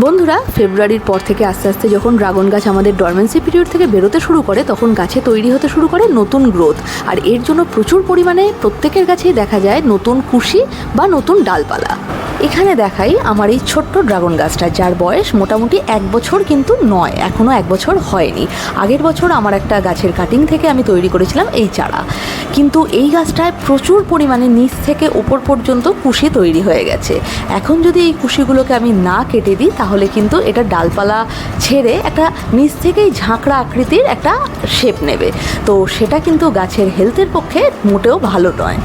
বন্ধুরা, ফেব্রুয়ারির পর থেকে আস্তে আস্তে যখন ড্রাগন গাছ আমাদের ডরমেন্সি পিরিয়ড থেকে বেরোতে শুরু করে, তখন গাছে তৈরি হতে শুরু করে নতুন গ্রোথ আর এর জন্য প্রচুর পরিমাণে প্রত্যেকের গাছেই দেখা যায় নতুন কুশি বা নতুন ডালপালা। এখানে দেখাই আমার এই ছোট্ট ড্রাগন গাছটা, যার বয়স মোটামুটি এক বছর কিন্তু নয় এখনও এক বছর হয়নি। আগের বছর আমার একটা গাছের কাটিং থেকে আমি তৈরি করেছিলাম এই চারা। কিন্তু এই গাছটায় প্রচুর পরিমাণে নিচ থেকে ওপর পর্যন্ত কুশি তৈরি হয়ে গেছে। এখন যদি এই কুশিগুলোকে আমি না কেটে দিই, তাহলে কিন্তু এটা ডালপালা ছেড়ে একটা নিচ থেকেই ঝাঁকড়া আকৃতির একটা শেপ নেবে। তো সেটা কিন্তু গাছের হেলথের পক্ষে মোটেও ভালো নয়।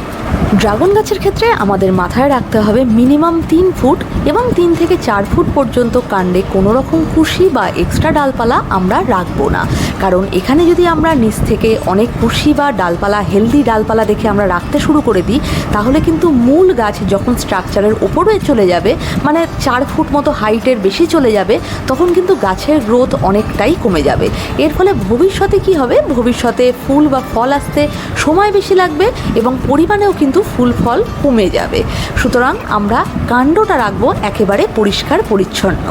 ড্রাগন গাছের ক্ষেত্রে আমাদের মাথায় রাখতে হবে মিনিমাম তিন ফুট এবং তিন থেকে চার ফুট পর্যন্ত কাণ্ডে কোনো রকম কুশি বা এক্সট্রা ডালপালা আমরা রাখব না। কারণ এখানে যদি আমরা নিচ থেকে অনেক কুশি বা ডালপালা হেলদি ডালপালা দেখে আমরা রাখতে শুরু করে দিই, তাহলে কিন্তু মূল গাছ যখন স্ট্রাকচারের ওপরে চলে যাবে মানে চার ফুট মতো হাইটের বেশি চলে যাবে, তখন কিন্তু গাছের গ্রোথ অনেকটাই কমে যাবে। এর ফলে ভবিষ্যতে কি হবে? ভবিষ্যতে ফুল বা ফল আসতে সময় বেশি লাগবে এবং পরিমাণেও কিন্তু ফুল ফল কমে যাবে। সুতরাং আমরা কাণ্ডটা রাখব একেবারে পরিষ্কার পরিচ্ছন্ন।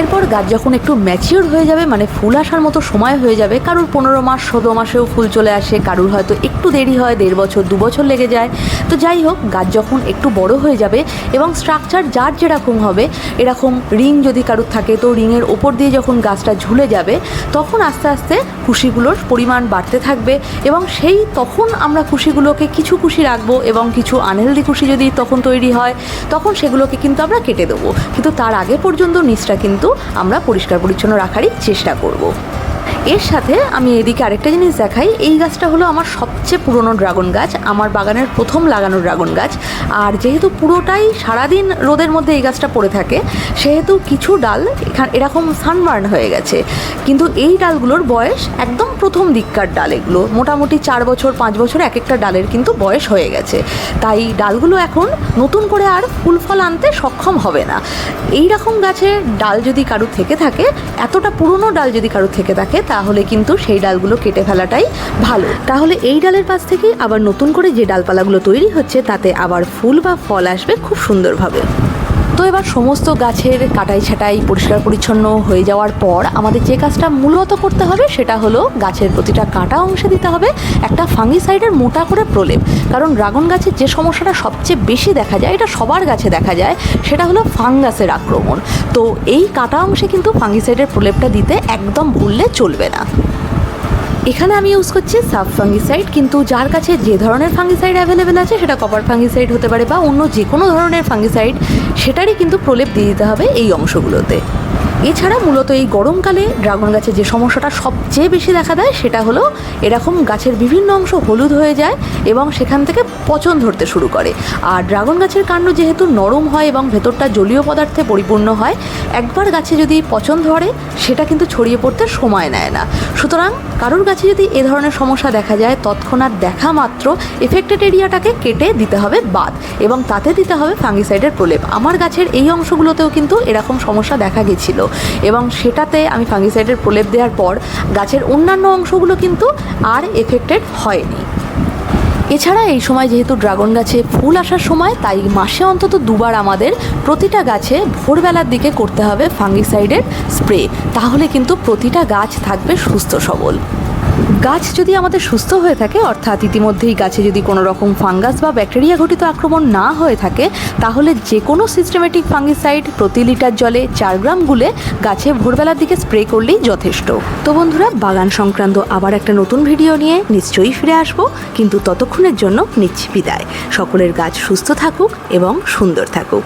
এরপর গাছ যখন একটু ম্যাচিওর হয়ে যাবে মানে ফুল আসার মতো সময় হয়ে যাবে, কারুর পনেরো মাস, ষোলো মাসেও ফুল চলে আসে, কারুর হয়তো একটু দেরি হয়, দেড় বছর, দু বছর লেগে যায়। তো যাই হোক, গাছ যখন একটু বড় হয়ে যাবে এবং স্ট্রাকচার যার যেরকম হবে, এরকম রিং যদি কারুর থাকে, তো রিংয়ের ওপর দিয়ে যখন গাছটা ঝুলে যাবে, তখন আস্তে আস্তে খুশিগুলোর পরিমাণ বাড়তে থাকবে এবং সেই তখন আমরা খুশিগুলোকে কিছু খুশি রাখব এবং কিছু আনহেলদি খুশি যদি তখন তৈরি হয়, তখন সেগুলোকে কিন্তু আমরা কেটে দেবো কিন্তু তার আগে পর্যন্ত নিচটা কিন্তু আমরা পরিষ্কার পরিচ্ছন্ন রাখারই চেষ্টা করব। এর সাথে আমি এদিকে আরেকটা জিনিস দেখাই। এই গাছটা হলো আমার সবচেয়ে পুরনো ড্রাগন গাছ, আমার বাগানের প্রথম লাগানো ড্রাগন গাছ। আর যেহেতু পুরোটাই সারাদিন রোদের মধ্যে এই গাছটা পড়ে থাকে, সেহেতু কিছু ডাল এখানে, এরকম সানবার্ন হয়ে গেছে। কিন্তু এই ডালগুলোর বয়স একদম প্রথম দিককার ডাল এগুলো। মোটামুটি চার বছর, পাঁচ বছর এক একটা ডালের কিন্তু বয়স হয়ে গেছে। তাই ডালগুলো এখন নতুন করে আর ফুল ফল আনতে সক্ষম হবে না। এই রকম গাছের ডাল যদি কারুর থেকে থাকে, এতটা পুরনো ডাল যদি কারুর থেকে থাকে তাহলে কিন্তু সেই ডালগুলো কেটে ফেলাটাই ভালো। তাহলে এই ডালের পাশ থেকেই আবার নতুন করে যে ডালপালাগুলো তৈরি হচ্ছে, তাতে আবার ফুল বা ফল আসবে খুব সুন্দরভাবে। তো এবার সমস্ত গাছের কাটাই ছাটাই পরিষ্কার পরিচ্ছন্ন হয়ে যাওয়ার পর আমাদের যে কাজটা মূলত করতে হবে সেটা হলো গাছের প্রতিটা কাটা অংশে দিতে হবে একটা ফাঙ্গিসাইডের মোটা করে প্রলেপ। কারণ ড্রাগন গাছের যে সমস্যাটা সবচেয়ে বেশি দেখা যায়, এটা সবার গাছে দেখা যায়, সেটা হলো ফাঙ্গাসের আক্রমণ। তো এই কাটা অংশে কিন্তু ফাঙ্গিসাইডের প্রলেপটা দিতে একদম ভুললে চলবে না। এখানে আমি ইউজ করছি সাব ফাঙ্গিসাইড কিন্তু যার কাছে যে ধরনের ফাঙ্গিসাইড অ্যাভেলেবেল আছে, সেটা কপার ফাঙ্গিসাইড হতে পারে বা অন্য যে কোনো ধরনের ফাঙ্গিসাইড সেটারই কিন্তু প্রলেপ দিয়ে দিতে হবে এই অংশগুলোতে। এছাড়া মূলত এই গরমকালে ড্রাগন গাছে যে সমস্যাটা সবচেয়ে বেশি দেখা দেয় সেটা হলো এরকম গাছের বিভিন্ন অংশ হলুদ হয়ে যায় এবং সেখান থেকে পচন ধরতে শুরু করে। আর ড্রাগন গাছের কাণ্ড যেহেতু নরম হয় এবং ভেতরটা জলীয় পদার্থে পরিপূর্ণ হয়, একবার গাছে যদি পচন ধরে, সেটা কিন্তু ছড়িয়ে পড়তে সময় নেয় না। সুতরাং কারোর গাছে যদি এ ধরনের সমস্যা দেখা যায়, তৎক্ষণাৎ দেখা মাত্র এফেক্টেড এরিয়াটাকে কেটে দিতে হবে বাদ এবং তাতে দিতে হবে ফাঙ্গিসাইডের প্রলেপ। আমার গাছের এই অংশগুলোতেও কিন্তু এরকম সমস্যা দেখা গেছিল। এবং সেটাতে আমি ফাঙ্গিসাইডের প্রলেপ দেওয়ার পর গাছের অন্যান্য অংশগুলো কিন্তু আর এফেক্টেড হয়নি। এছাড়া এই সময় যেহেতু ড্রাগন গাছে ফুল আসার সময়, তাই মাসে অন্তত দুবার আমাদের প্রতিটা গাছে ভোরবেলার দিকে করতে হবে ফাঙ্গিসাইডের স্প্রে। তাহলে কিন্তু প্রতিটা গাছ থাকবে সুস্থ সবল। গাছ যদি আমাদের সুস্থ হয়ে থাকে, অর্থাৎ ইতিমধ্যেই গাছে যদি কোনো রকম ফাঙ্গাস বা ব্যাকটেরিয়া ঘটিত আক্রমণ না হয়ে থাকে, তাহলে যে কোনো সিস্টেমেটিক ফাঙ্গিসাইড প্রতি লিটার জলে চার গ্রাম গুলে গাছে ভোরবেলার দিকে স্প্রে করলেই যথেষ্ট। তো বন্ধুরা, বাগান সংক্রান্ত আবার একটা নতুন ভিডিও নিয়ে নিশ্চয়ই ফিরে আসব, কিন্তু ততক্ষণের জন্য নিচ্ছি বিদায়। সকলের গাছ সুস্থ থাকুক এবং সুন্দর থাকুক।